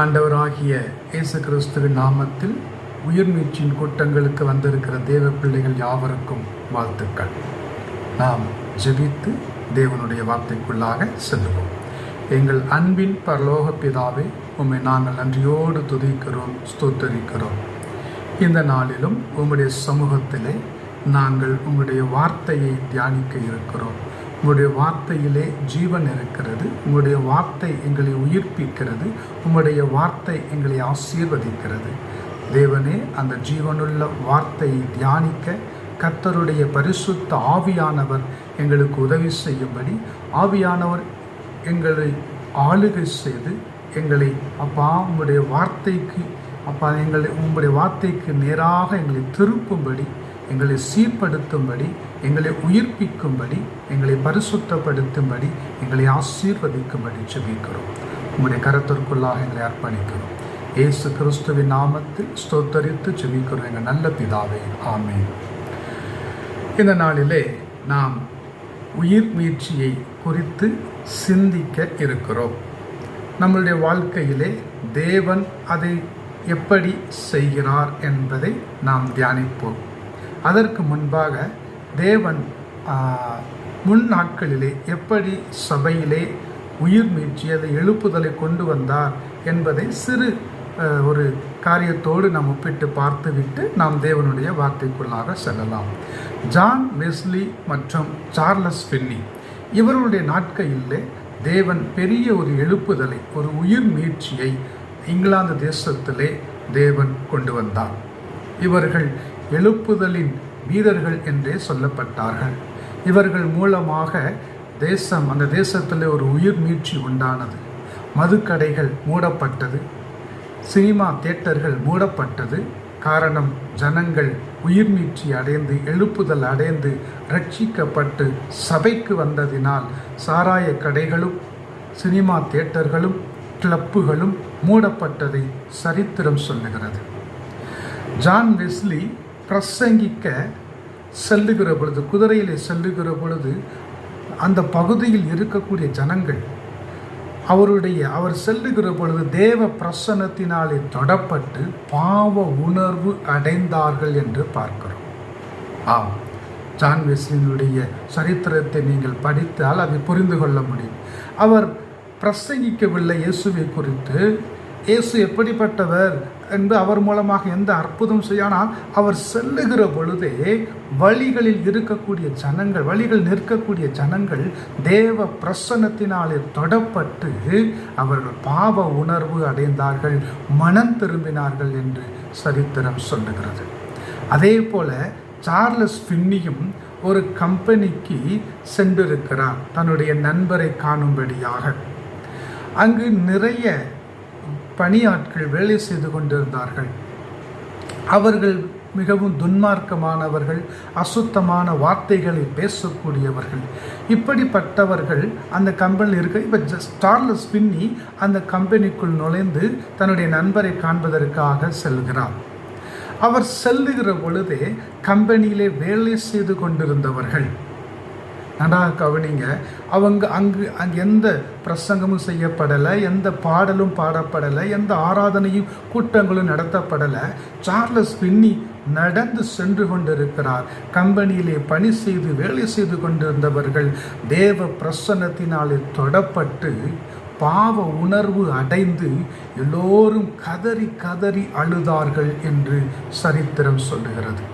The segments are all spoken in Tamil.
ஆண்டவராகிய இயேசு கிறிஸ்துவின் நாமத்தில் உயிர்மீட்சியின் கூட்டங்களுக்கு வந்திருக்கிற தேவ பிள்ளைகள் யாவருக்கும் வாழ்த்துக்கள். நாம் ஜெபித்து தேவனுடைய வார்த்தைக்குள்ளாக செல்லுவோம். எங்கள் அன்பின் பரலோக பிதாவே உம்மை நாங்கள் நன்றியோடு துதிக்கிறோம் ஸ்தோத்தரிக்கிறோம். இந்த நாளிலும் உம்முடைய சமூகத்திலே நாங்கள் உம்முடைய வார்த்தையை தியானிக்க இருக்கிறோம். உங்களுடைய வார்த்தையிலே ஜீவன் இருக்கிறது. உங்களுடைய வார்த்தை எங்களை உயிர்ப்பிக்கிறது. உங்களுடைய வார்த்தை எங்களை ஆசீர்வதிக்கிறது. தேவனே அந்த ஜீவனுள்ள வார்த்தையை தியானிக்க கத்தருடைய பரிசுத்த ஆவியானவர் எங்களுக்கு உதவி செய்யும்படி ஆவியானவர் எங்களை ஆளுகை செய்து எங்களை அப்பா உங்களுடைய வார்த்தைக்கு அப்பா எங்களை உங்களுடைய வார்த்தைக்கு நேராக எங்களை திருப்பும்படி எங்களை சீர்படுத்தும்படி எங்களை உயிர்ப்பிக்கும்படி எங்களை பரிசுத்தப்படுத்தும்படி எங்களை ஆசீர்வதிக்கும்படி ஜெபிக்கிறோம். உங்களுடைய கரத்திற்குள்ளாக எங்களை அர்ப்பணிக்கிறோம். இயேசு கிறிஸ்துவின் நாமத்தில் ஸ்தோத்தரித்து ஜெபிக்கிறோம். எங்கள் நல்ல பிதாவே ஆமென். இந்த நாளிலே நாம் உயிர் மீட்சியை குறித்து சிந்திக்க இருக்கிறோம். நம்மளுடைய வாழ்க்கையிலே தேவன் அதை எப்படி செய்கிறார் என்பதை நாம் தியானிப்போம். அதற்கு முன்பாக தேவன் முன் நாட்களிலே எப்படி சபையிலே உயிர் மீட்சி அதை எழுப்புதலை கொண்டு வந்தார் என்பதை சிறு ஒரு காரியத்தோடு நாம் ஒப்பிட்டு பார்த்துவிட்டு நாம் தேவனுடைய வார்த்தைக்குள்ளாக செல்லலாம். ஜான் வெஸ்லி மற்றும் சார்லஸ் பின்னி இவர்களுடைய நாட்களிலே தேவன் பெரிய ஒரு எழுப்புதலை ஒரு உயிர் மீட்சியை இங்கிலாந்து தேசத்திலே தேவன் கொண்டு வந்தார். இவர்கள் எழுப்புதலின் வீரர்கள் என்றே சொல்லப்பட்டார்கள். இவர்கள் மூலமாக தேசம் அந்த தேசத்தில் ஒரு உயிர் மீட்சி உண்டானது. மதுக்கடைகள் மூடப்பட்டது. சினிமா தியேட்டர்கள் மூடப்பட்டது. காரணம் ஜனங்கள் உயிர் மீட்சி அடைந்து எழுப்புதல் அடைந்து ரட்சிக்கப்பட்டு சபைக்கு வந்ததினால் சாராய கடைகளும் சினிமா தியேட்டர்களும் கிளப்புகளும் மூடப்பட்டதை சரித்திரம் சொல்லுகிறது. ஜான் வெஸ்லி பிரசங்கிக்க செல்லுகிற பொழுது குதிரையிலே செல்லுகிற பொழுது அந்த பகுதியில் இருக்கக்கூடிய ஜனங்கள் அவருடைய அவர் செல்லுகிற பொழுது தேவ பிரசன்னத்தினாலே தொடப்பட்டு பாவ உணர்வு அடைந்தார்கள் என்று பார்க்கிறோம். ஆம். ஜான் வெஸ்லினுடைய சரித்திரத்தை நீங்கள் படித்தால் அதை புரிந்து கொள்ள முடியும். அவர் பிரசங்கிக்கவில்லை இயேசுவை குறித்து இயேசு எப்படிப்பட்டவர் என்று அவர் மூலமாக எந்த அற்புதம் செய்யானால் அவர் செல்லுகிற பொழுதே வழிகளில் இருக்கக்கூடிய ஜனங்கள் வழிகள் நிற்கக்கூடிய ஜனங்கள் தேவ பிரசன்னத்தினாலே தொடப்பட்டு அவர்கள் பாவ உணர்வு அடைந்தார்கள் மனம் திரும்பினார்கள் என்று சரித்திரம் சொல்லுகிறது. அதே போல சார்லஸ் பின்னியும் ஒரு கம்பெனிக்கு சென்றிருக்கிறார் தன்னுடைய நண்பரை காணும்படியாக. அங்கு நிறைய பணியாட்கள் வேலை செய்து கொண்டிருந்தார்கள். அவர்கள் மிகவும் துன்மார்க்கமானவர்கள் அசுத்தமான வார்த்தைகளை பேசக்கூடியவர்கள். இப்படிப்பட்டவர்கள் அந்த கம்பெனியில் இருக்க இப்போ ஸ்டார்லஸ் பின்னி அந்த கம்பெனிக்குள் நுழைந்து தன்னுடைய நண்பரை காண்பதற்காக செல்கிறார். அவர் செல்லுகிற பொழுதே கம்பெனியிலே வேலை செய்து கொண்டிருந்தவர்கள். நன்றாக கவனிங்க. அவங்க அங்கு அங்கே எந்த பிரசங்கமும் செய்யப்படலை எந்த பாடலும் பாடப்படலை எந்த ஆராதனையும் கூட்டங்களும் நடத்தப்படலை. சார்லஸ் பின்னி நடந்து சென்று கொண்டிருக்கிறார். கம்பெனியிலே பணி செய்து வேலை செய்து கொண்டிருந்தவர்கள் தேவ பிரசன்னத்தினாலே தொடப்பட்டு பாவ உணர்வு அடைந்து எல்லோரும் கதறி கதறி அழுதார்கள் என்று சரித்திரம் சொல்லுகிறது.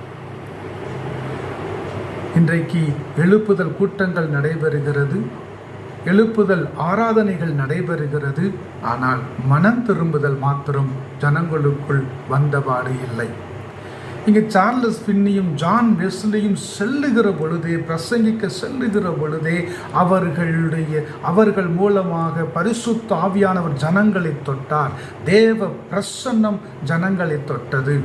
இன்றைக்கு எழுப்புதல் கூட்டங்கள் நடைபெறுகிறது. எழுப்புதல் ஆராதனைகள் நடைபெறுகிறது. ஆனால் மனம் திரும்புதல் மாத்திரம் ஜனங்களுக்குள் வந்தபாடு இல்லை. இங்கே சார்லஸ் பின்னியும் ஜான் வெஸ்லியும் செல்லுகிற பொழுதே பிரசங்கிக்க செல்லுகிற பொழுதே அவர்களுடைய அவர்கள் மூலமாக பரிசுத்த ஆவியானவர் ஜனங்களை தொட்டார். தேவ பிரசன்னம் ஜனங்களை தொட்டது.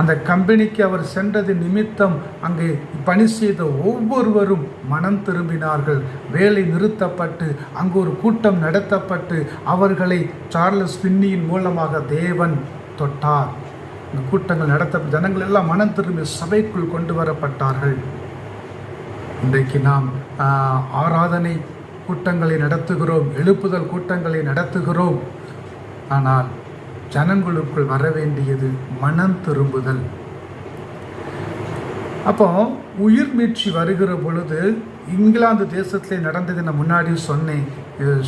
அந்த கம்பெனிக்கு அவர் சென்றது நிமித்தம் அங்கே பணி செய்த ஒவ்வொருவரும் மனம் திரும்பினார்கள். வேலை நிறுத்தப்பட்டு அங்கு ஒரு கூட்டம் நடத்தப்பட்டு அவர்களை சார்லஸ் பின்னியின் மூலமாக தேவன் தொட்டார். இந்த கூட்டங்கள் நடத்த ஜனங்கள் எல்லாம் மனம் திரும்பி சபைக்குள் கொண்டு வரப்பட்டார்கள். இன்றைக்கு நாம் ஆராதனை கூட்டங்களை நடத்துகிறோம் எழுப்புதல் கூட்டங்களை நடத்துகிறோம். ஆனால் ஜனங்களுக்குள் வர வேண்டியது மனம் திரும்புதல். அப்போ உயிர் மீட்சி வருகிற பொழுது இங்கிலாந்து தேசத்திலே நடந்தது நான் முன்னாடி சொன்னேன்.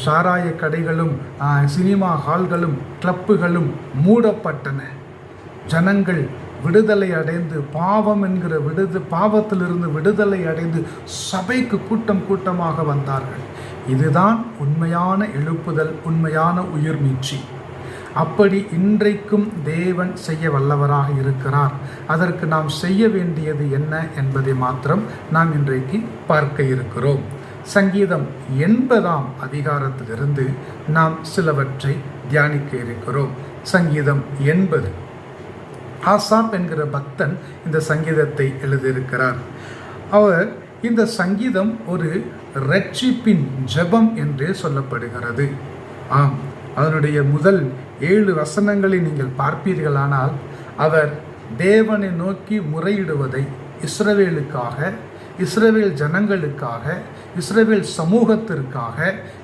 சாராய கடைகளும் சினிமா ஹால்களும் கிளப்புகளும் மூடப்பட்டன. ஜனங்கள் விடுதலை அடைந்து பாவம் என்கிற விடுது பாவத்திலிருந்து விடுதலை அடைந்து சபைக்கு கூட்டம் கூட்டமாக வந்தார்கள். இதுதான் உண்மையான எழுப்புதல் உண்மையான உயிர் மீட்சி. அப்படி இன்றைக்கும் தேவன் செய்ய வல்லவராக இருக்கிறார். அதற்கு நாம் செய்ய வேண்டியது என்ன என்பதை மாத்திரம் நாம் இன்றைக்கு பார்க்க இருக்கிறோம். சங்கீதம் எண்பதாம் அதிகாரத்திலிருந்து நாம் சிலவற்றை தியானிக்க இருக்கிறோம். சங்கீதம் எண்பது. ஆசாப் என்கிற பக்தன் இந்த சங்கீதத்தை எழுதியிருக்கிறார். அவர் இந்த சங்கீதம் ஒரு ரட்சிப்பின் ஜெபம் என்றே சொல்லப்படுகிறது. ஆம். அதனுடைய முதல் ஏழு வசனங்களை நீங்கள் பார்ப்பீர்களானால் அவர் தேவனை நோக்கி முறையிடுவதை இஸ்ரவேலுக்காக இஸ்ரவேல் ஜனங்களுக்காக இஸ்ரவேல் சமூகத்திற்காக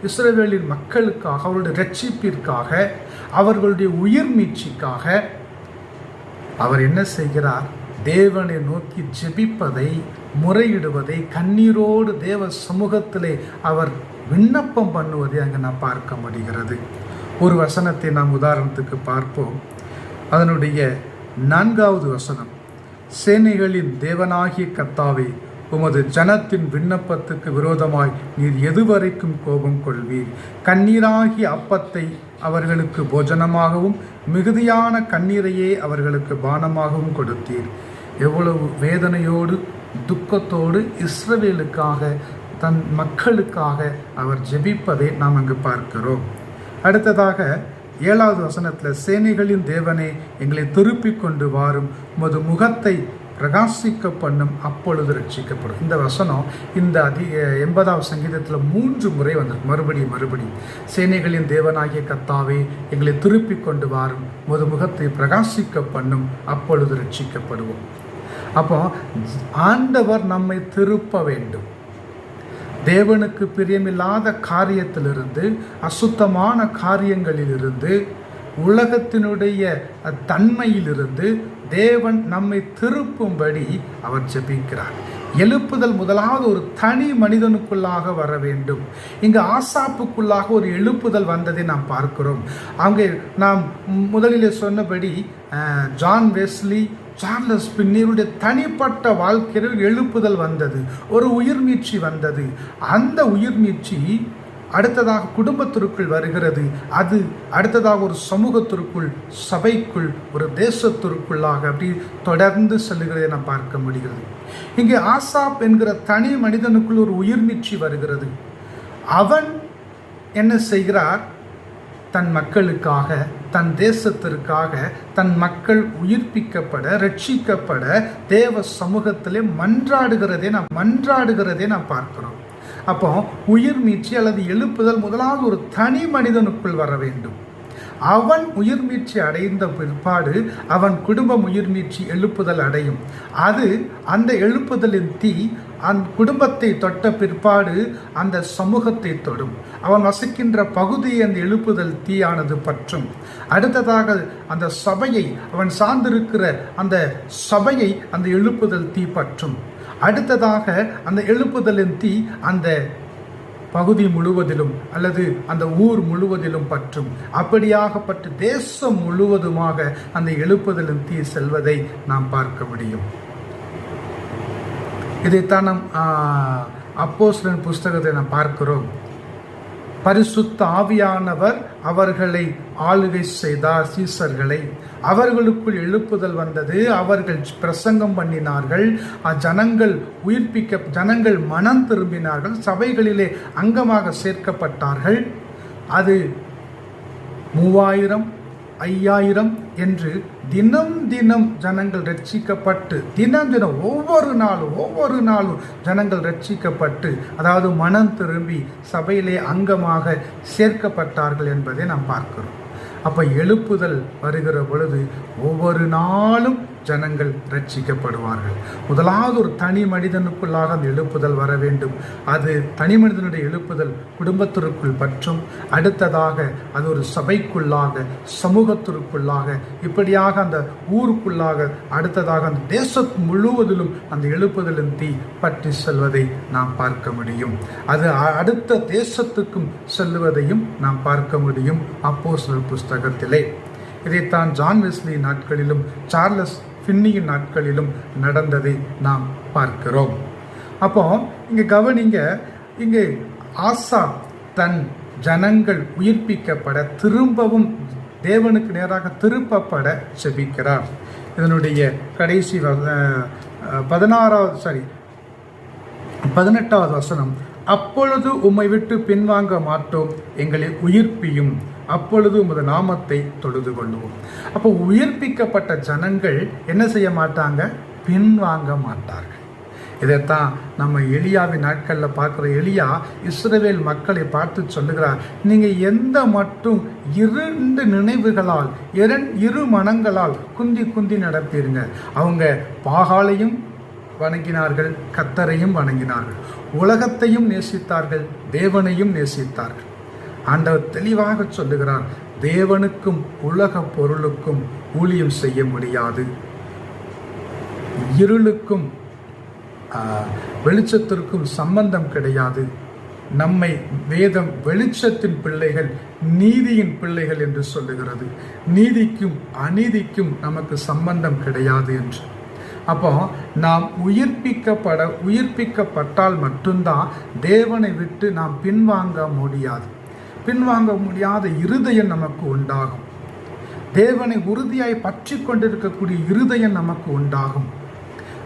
இஸ்ரவேலின் மக்களுக்காக அவருடைய ரட்சிப்பிற்காக அவர்களுடைய உயிர் மீட்சிக்காக அவர் என்ன செய்கிறார்? தேவனை நோக்கி ஜெபிப்பதை முறையிடுவதை கண்ணீரோடு தேவ சமூகத்திலே அவர் விண்ணப்பம் பண்ணுவதை அங்கே நான் பார்க்க முடிகிறது. ஒரு வசனத்தை நாம் உதாரணத்துக்கு பார்ப்போம். அதனுடைய நான்காவது வசனம் சேனைகளின் தேவனாகிய கத்தாவை உமது ஜனத்தின் விண்ணப்பத்துக்கு விரோதமாய் நீர் எதுவரைக்கும் கோபம் கொள்வீர். கண்ணீராகிய அப்பத்தை அவர்களுக்கு போஜனமாகவும் மிகுதியான கண்ணீரையே அவர்களுக்கு பானமாகவும் கொடுத்தீர். எவ்வளவு வேதனையோடு துக்கத்தோடு இஸ்ரவேலுக்காக தன் மக்களுக்காக அவர் ஜெபிப்பதை நாம் அங்கு பார்க்கிறோம். அடுத்ததாக ஏழாவது வசனத்தில் சேனைகளின் தேவனே எங்களை திருப்பி கொண்டு வாரும். உமது முகத்தை பிரகாசிக்க பண்ணும் அப்பொழுது ரட்சிக்கப்படும் இந்த வசனம் இந்த அதி எண்பதாவது சங்கீதத்தில் மூன்று முறை வந்திருக்கு. மறுபடியும் மறுபடியும். சேனைகளின் தேவனாகிய கத்தாவே எங்களை திருப்பி கொண்டு வாரும். முது முகத்தை பிரகாசிக்க பண்ணும் அப்பொழுது ரட்சிக்கப்படுவோம் அப்போ ஆண்டவர் நம்மை திருப்ப வேண்டும். தேவனுக்கு பிரியமில்லாத காரியத்திலிருந்து அசுத்தமான காரியங்களிலிருந்து உலகத்தினுடைய தன்மையிலிருந்து தேவன் நம்மை திருப்பும்படி அவர் ஜெபிக்கிறார். எழுப்புதல் முதலாவது ஒரு தனி மனிதனுக்குள்ளாக வர வேண்டும். இங்கு ஆசாப்புக்குள்ளாக ஒரு எழுப்புதல் வந்ததை நாம் பார்க்கிறோம். அங்கே நாம் முதலிலே சொன்னபடி ஜான் வெஸ்லி சார்லஸ் பின்னீருடைய தனிப்பட்ட வாழ்க்கையில் எழுப்புதல் வந்தது. ஒரு உயிர்மீட்சி வந்தது. அந்த உயிர்மீட்சி அடுத்ததாக குடும்பத்திற்குள் வருகிறது. அது அடுத்ததாக ஒரு சமூகத்திற்குள் சபைக்குள் ஒரு தேசத்திற்குள்ளாக அப்படி தொடர்ந்து செல்லுகிறதை நாம் பார்க்க முடிகிறது. இங்கே ஆசாப் என்கிற தனி மனிதனுக்குள் ஒரு உயிர்நீச்சி வருகிறது. அவன் என்ன செய்கிறார்? தன் மக்களுக்காக தன் தேசத்திற்காக தன் மக்கள் உயிர்ப்பிக்கப்பட ரட்சிக்கப்பட தேவ சமூகத்திலே மன்றாடுகிறதே நான் மன்றாடுகிறதே நான் பார்க்கிறோம். அப்போ உயிர் மீட்சி அல்லது எழுப்புதல் முதலாவது ஒரு தனி மனிதனுக்குள் வர வேண்டும். அவன் உயிர் மீட்சி அடைந்த பிற்பாடு அவன் குடும்பம் உயிர் மீட்சி எழுப்புதல் அடையும். அது அந்த எழுப்புதலின் தீ அந் குடும்பத்தை தொட்ட பிற்பாடு அந்த சமூகத்தை தொடும். அவன் வசிக்கின்ற பகுதியை அந்த எழுப்புதல் தீயானது பற்றும். அடுத்ததாக அந்த சபையை அவன் சார்ந்திருக்கிற அந்த சபையை அந்த எழுப்புதல் தீ பற்றும். அடுத்ததாக அந்த எழுப்புதலின் தீ அந்த பகுதி முழுவதிலும் அல்லது அந்த ஊர் முழுவதிலும் பற்றும். அப்படியாகப்பட்டு தேசம் முழுவதுமாக அந்த எழுப்புதலின் தீ செல்வதை நாம் பார்க்க முடியும். இதைத்தான் நம் அப்போஸ்லன் புஸ்தகத்தை நாம் பார்க்கிறோம். பரிசுத்த ஆவியானவர் அவர்களை ஆளுகை செய்தார் சீசர்களை. அவர்களுக்குள் எழுப்புதல் வந்தது அவர்கள் பிரசங்கம் பண்ணினார்கள் ஜனங்கள் உயிர்ப்பிக்க ஜனங்கள் மனம் திரும்பினார்கள் சபைகளிலே அங்கமாக சேர்க்கப்பட்டார்கள். அது மூவாயிரம் ஐயாயிரம் என்று தினம் தினம் ஜனங்கள் ரட்சிக்கப்பட்டு தினம் தினம் ஒவ்வொரு நாளும் ஒவ்வொரு நாளும் ஜனங்கள் ரட்சிக்கப்பட்டு அதாவது மனம் திரும்பி சபையிலே அங்கமாக சேர்க்கப்பட்டார்கள் என்பதை நாம் பார்க்கிறோம். அப்போ எழுப்புதல் வருகிற பொழுது ஒவ்வொரு நாளும் ஜனங்கள் ரட்சிக்கப்படுவார்கள். முதலாவது ஒரு தனி மனிதனுக்குள்ளாக அந்த எழுப்புதல் வர வேண்டும். அது தனி மனிதனுடைய எழுப்புதல் குடும்பத்திற்குள் பற்றும் அடுத்ததாக அது ஒரு சபைக்குள்ளாக சமூகத்திற்குள்ளாக இப்படியாக அந்த ஊருக்குள்ளாக அடுத்ததாக அந்த தேசம் முழுவதிலும் அந்த எழுப்புதலின் தீ பற்றி செல்வதை நாம் பார்க்க முடியும். அது அடுத்த தேசத்துக்கும் செல்லுவதையும் நாம் பார்க்க முடியும். அப்போ புஸ்தகத்திலே. இதைத்தான் ஜான் வெஸ்லி நாட்களிலும் சார்லஸ் ஃபின்னியின் நாட்களிலும் நடந்ததை நாம் பார்க்கிறோம். அப்போ இங்கே கவனிங்க இங்கே ஆசா தன் ஜனங்கள் உயிர்ப்பிக்கப்பட திரும்பவும் தேவனுக்கு நேராக திருப்பப்பட செபிக்கிறார். இதனுடைய கடைசி வ- பதினாறாவது சாரி பதினெட்டாவது வசனம் அப்பொழுது உம்மை விட்டு பின்வாங்க மாட்டோம் எங்களை உயிர்ப்பியும் அப்பொழுது உமது நாமத்தை தொழுது கொள்ளுவோம். அப்போ உயிர்ப்பிக்கப்பட்ட ஜனங்கள் என்ன செய்ய மாட்டாங்க? பின்வாங்க மாட்டார்கள். இதைத்தான் நம்ம எளியாவின் நாட்களில் பார்க்குற எளியா இஸ்ரவேல் மக்களை பார்த்து சொல்லுகிறார். நீங்கள் எந்த மட்டும் இரண்டு நினைவுகளால் இரண் இரு மனங்களால் குந்தி குந்தி நடப்பீருங்க. அவங்க பாகாலையும் வணங்கினார்கள் கத்தரையும் வணங்கினார்கள். உலகத்தையும் நேசித்தார்கள் தேவனையும் நேசித்தார்கள். ஆண்டவர் தெளிவாக சொல்லுகிறார் தேவனுக்கும் உலக பொருளுக்கும் ஊழியம் செய்ய முடியாது. இருளுக்கும் ஆஹ், வெளிச்சத்திற்கும் சம்பந்தம் கிடையாது. நம்மை வேதம் வெளிச்சத்தின் பிள்ளைகள் நீதியின் பிள்ளைகள் என்று சொல்லுகிறது. நீதிக்கும் அநீதிக்கும் நமக்கு சம்பந்தம் கிடையாது என்று. அப்போ நாம் உயிர்ப்பிக்கப்பட உயிர்ப்பிக்கப்பட்டால் மட்டும்தான் தேவனை விட்டு நாம் பின்வாங்க முடியாது. பின்வாங்க முடியாத இருதயம் நமக்கு உண்டாகும். தேவனை உறுதியாய் பற்றி கொண்டிருக்கக்கூடிய இருதயம் நமக்கு உண்டாகும்.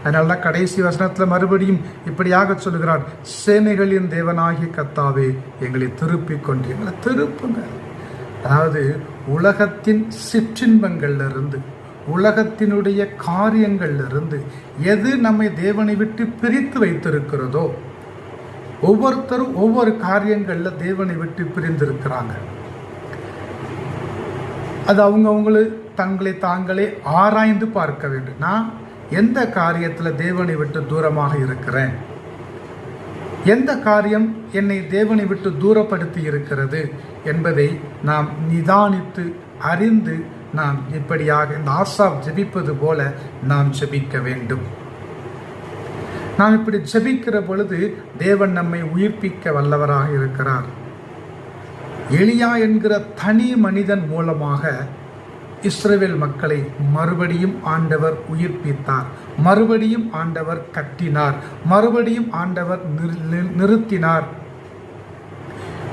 அதனால தான் கடைசி வசனத்தில் மறுபடியும் இப்படியாக சொல்லுகிறார் சேனைகளின் தேவனாகிய கத்தாவே எங்களை திருப்பிக் கொண்டு எங்களை திருப்புங்க அதாவது உலகத்தின் சிற்றின்பங்கள்லிருந்து உலகத்தினுடைய காரியங்கள்லிருந்து எது நம்மை தேவனை விட்டு பிரித்து வைத்திருக்கிறதோ ஒவ்வொருத்தரும் ஒவ்வொரு காரியங்களில் தேவனை விட்டு பிரிந்திருக்கிறாங்க. அது அவங்கவுங்களு தங்களை தாங்களே ஆராய்ந்து பார்க்க வேண்டும். நான் எந்த காரியத்தில் தேவனை விட்டு தூரமாக இருக்கிறேன்? எந்த காரியம் என்னை தேவனை விட்டு தூரப்படுத்தி இருக்கிறது என்பதை நாம் நிதானித்து அறிந்து நாம் இப்படியாக இந்த ஆசாப் ஜெபிப்பது போல நாம் ஜெபிக்க வேண்டும். நாம் இப்படி ஜெபிக்கிற பொழுது தேவன் நம்மை உயிர்ப்பிக்க வல்லவராக இருக்கிறார். எளியா என்கிற தனி மனிதன் மூலமாக இஸ்ரேல் மக்களை மறுபடியும் ஆண்டவர் உயிர்ப்பித்தார். மறுபடியும் ஆண்டவர் கட்டினார். மறுபடியும் ஆண்டவர் நிறு- நி- நிறுத்தினார்.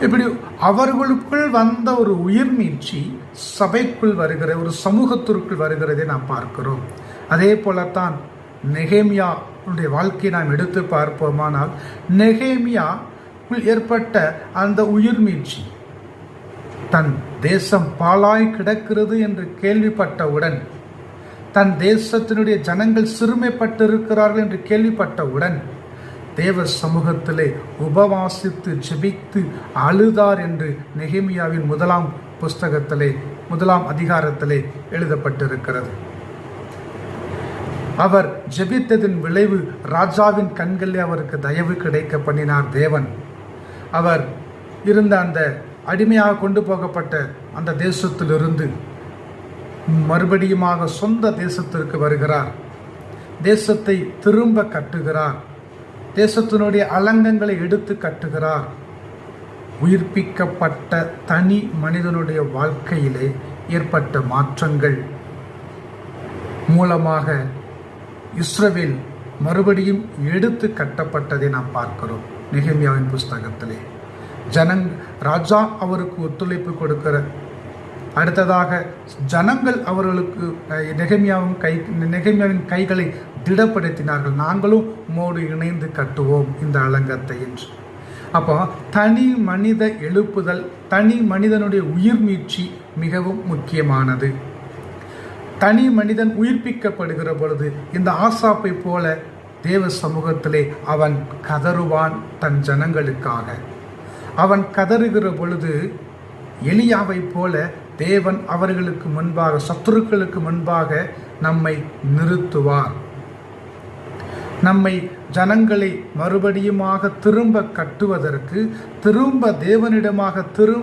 இப்படி அவர்களுக்குள் வந்த ஒரு உயிர் மீட்சி சபைக்குள் வருகிற ஒரு சமூகத்திற்குள் வருகிறதை நாம் பார்க்கிறோம். அதே போலத்தான் நெகேமியா அவருடைய வாழ்க்கையை நாம் எடுத்து பார்ப்போமானால் நெகேமியா ஏற்பட்ட அந்த உயிர் மீட்சி. தன் தேசம் பாழாய் கிடக்கிறது என்று கேள்விப்பட்டவுடன் தன் தேசத்தினுடைய ஜனங்கள் சிறுமைப்பட்டிருக்கிறார்கள் என்று கேள்விப்பட்டவுடன் தேவ சமூகத்திலே உபவாசித்து ஜெபித்து அழுதார் என்று நெகேமியாவின் முதலாம் புஸ்தகத்திலே முதலாம் அதிகாரத்திலே எழுதப்பட்டிருக்கிறது. அவர் ஜெபித்ததின் விளைவு ராஜாவின் கண்களில் அவருக்கு தயவு கிடைக்க பண்ணினார் தேவன். அவர் இருந்த அந்த அடிமையாக கொண்டு போகப்பட்ட அந்த தேசத்திலிருந்து மறுபடியுமாக சொந்த தேசத்திற்கு வருகிறார். தேசத்தை திரும்ப கட்டுகிறார். தேசத்தினுடைய அலங்கங்களை எடுத்து கட்டுகிறார். உயிர்ப்பிக்கப்பட்ட தனி மனிதனுடைய வாழ்க்கையிலே ஏற்பட்ட மாற்றங்கள் மூலமாக இஸ்ரவேல் மறுபடியும் எடுத்து கட்டப்பட்டதை நாம் பார்க்கிறோம். நெகமியாவின் புஸ்தகத்திலே. ஜனங் ராஜா அவருக்கு ஒத்துழைப்பு கொடுக்கிற அடுத்ததாக ஜனங்கள் அவர்களுக்கு அஹ், கை நெகமியாவின் கைகளை திடப்படுத்தினார்கள். நாங்களும் உம்மோடு இணைந்து கட்டுவோம் இந்த அலங்கத்தை என்று. அப்போ தனி மனித எழுப்புதல் தனி மனிதனுடைய உயிர் மீட்சி மிகவும் முக்கியமானது. தனி மனிதன் உயிர்ப்பிக்கப்படுகிற பொழுது இந்த ஆசாப்பை போல தேவ சமூகத்திலே அவன் கதறுவான் தன் ஜனங்களுக்காக. அவன் கதறுகிற பொழுது எலியாவை போல தேவன் அவர்களுக்கு முன்பாக சத்துருக்களுக்கு முன்பாக நம்மை நிறுத்துவார். நம்மை ஜனங்களை மறுபடியுமாக திரும்ப கட்டுவதற்கு திரும்ப தேவனிடமாக திரு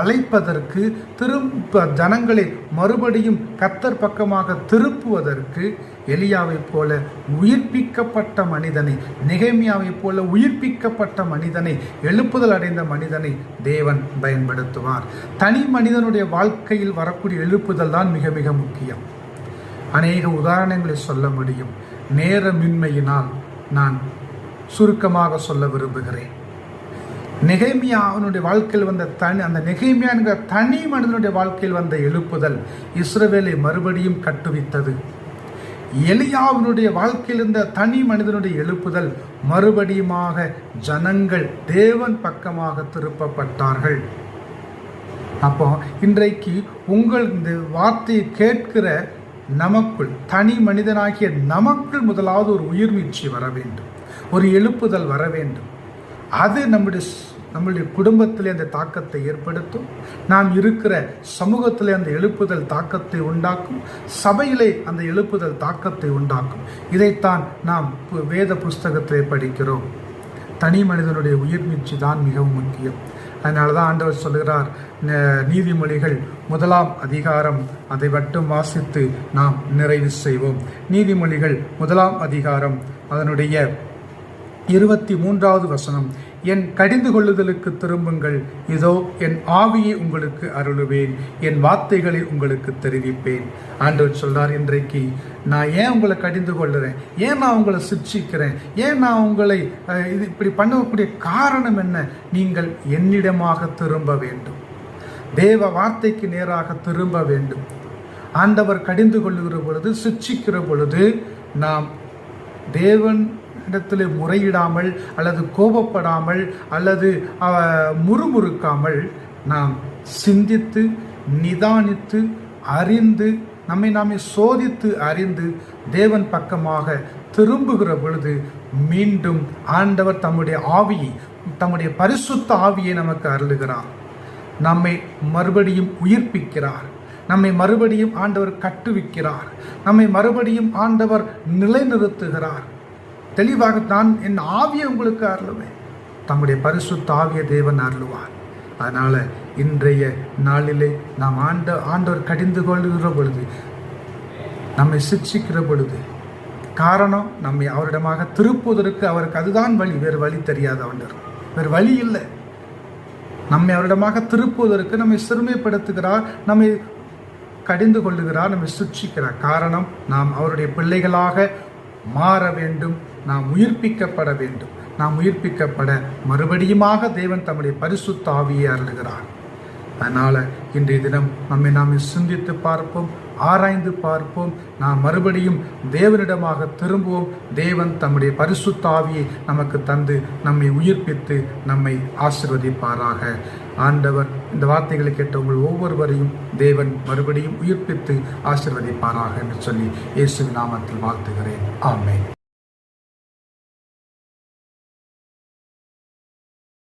அழைப்பதற்கு திரும்ப ஜனங்களை மறுபடியும் கத்தர் பக்கமாக திருப்புவதற்கு எலியாவைப் போல உயிர்ப்பிக்கப்பட்ட மனிதனை நிகழ்மையாவைப் போல உயிர்ப்பிக்கப்பட்ட மனிதனை எழுப்புதல் அடைந்த மனிதனை தேவன் பயன்படுத்துவார். தனி மனிதனுடைய வாழ்க்கையில் வரக்கூடிய எழுப்புதல் தான் மிக மிக முக்கியம். அநேக உதாரணங்களை சொல்ல முடியும். நேரமின்மையினால் நான் சுருக்கமாக சொல்ல விரும்புகிறேன். நெகைமியா அவனுடைய வாழ்க்கையில் வந்த தனி அந்த நெகைமியா என்கிற தனி மனிதனுடைய வாழ்க்கையில் வந்த எழுப்புதல் இஸ்ரவேலை மறுபடியும் கட்டுவித்தது. எலியாவினுடைய வாழ்க்கையில் இருந்த தனி மனிதனுடைய எழுப்புதல் மறுபடியுமாக ஜனங்கள் தேவன் பக்கமாக திருப்பப்பட்டார்கள். அப்போ இன்றைக்கு உங்கள் இந்த வார்த்தையை கேட்கிற நமக்குள் தனி மனிதனாகிய நமக்குள் முதலாவது ஒரு உயிர்மீழ்ச்சி வர வேண்டும். ஒரு எழுப்புதல் வர வேண்டும். அது நம்முடைய நம்முடைய குடும்பத்திலே அந்த தாக்கத்தை ஏற்படுத்தும். நாம் இருக்கிற சமூகத்திலே அந்த எழுப்புதல் தாக்கத்தை உண்டாக்கும். சபையிலே அந்த எழுப்புதல் தாக்கத்தை உண்டாக்கும். இதைத்தான் நாம் பு- வேத புஸ்தகத்திலே படிக்கிறோம். தனி மனிதனுடைய உயிர்மீழ்ச்சி தான் மிகவும் முக்கியம். அதனால தான் ஆண்டவர் சொல்கிறார் நீதிமொழிகள் முதலாம் அதிகாரம் அதை மட்டும் வாசித்து நாம் நிறைவு செய்வோம். நீதிமொழிகள் முதலாம் அதிகாரம் அதனுடைய இருபத்தி மூன்றாவது வசனம் என் கடிந்து கொள்ளுதலுக்கு திரும்புங்கள். இதோ என் ஆவியை உங்களுக்கு அருளுவேன். என் வார்த்தைகளை உங்களுக்கு தெரிவிப்பேன். ஆண்டவர் சொல்றார் இன்றைக்கு நான் ஏன் உங்களை கடிந்து கொள்ளுறேன்? ஏன் நான் உங்களை சிக்ஷிக்கிறேன் ஏன் நான் உங்களை இது இப்படி பண்ணக்கூடிய காரணம் என்ன? நீங்கள் என்னிடமாக திரும்ப வேண்டும். தேவ வார்த்தைக்கு நேராக திரும்ப வேண்டும். ஆண்டவர் கடிந்து கொள்ளுகிற பொழுது சிக்ஷிக்கிற பொழுது நாம் தேவன் இடத்துல முறையிடாமல் அல்லது கோபப்படாமல் அல்லது முறுமுறுக்காமல் நாம் சிந்தித்து நிதானித்து அறிந்து நம்மை நாமே சோதித்து அறிந்து தேவன் பக்கமாக திரும்புகிற பொழுது மீண்டும் ஆண்டவர் தம்முடைய ஆவியை தம்முடைய பரிசுத்த ஆவியை நமக்கு அருளுகிறார். நம்மை மறுபடியும் உயிர்ப்பிக்கிறார். நம்மை மறுபடியும் ஆண்டவர் கட்டுவிக்கிறார். நம்மை மறுபடியும் ஆண்டவர் நிலைநிறுத்துகிறார். தெளிவாக நான் என் ஆவியை உங்களுக்கு அருளுவேன். தம்முடைய பரிசுத்த ஆவிய தேவன் அருளுவார். அதனால் இன்றைய நாளிலே நாம் ஆண்ட ஆண்டவர் கடிந்து கொள்கிற பொழுது நம்மை சிக்ஷிக்கிற பொழுது காரணம் நம்மை அவரிடமாக திருப்புவதற்கு அவருக்கு அதுதான் வழி. வேறு வழி தெரியாத ஒன்று வேறு வழி இல்லை. நம்மை அவரிடமாக திருப்புவதற்கு நம்மை சிறுமைப்படுத்துகிறார் நம்மை கடிந்து கொள்ளுகிறார் நம்மை சுற்றிக்கிறார் காரணம் நாம் அவருடைய பிள்ளைகளாக மாற வேண்டும். நாம் உயிர்ப்பிக்கப்பட வேண்டும். நாம் உயிர்ப்பிக்கப்பட மறுபடியுமாக தேவன் தம்முடைய பரிசுத்த ஆவியை அருளுகிறார். அதனால் இன்றைய தினம் நம்மை நாம் சிந்தித்து பார்ப்போம் ஆராய்ந்து பார்ப்போம். நாம் மறுபடியும் தேவனிடமாக திரும்புவோம். தேவன் தம்முடைய பரிசுத்தாவியை நமக்கு தந்து நம்மை உயிர்ப்பித்து நம்மை ஆசிர்வதிப்பாராக. ஆண்டவர் இந்த வார்த்தைகளை கேட்ட உங்கள் ஒவ்வொருவரையும் தேவன் மறுபடியும் உயிர்ப்பித்து ஆசிர்வதிப்பாராக என்று சொல்லி இயேசு நாமத்தில் வாழ்த்துகிறேன். ஆமை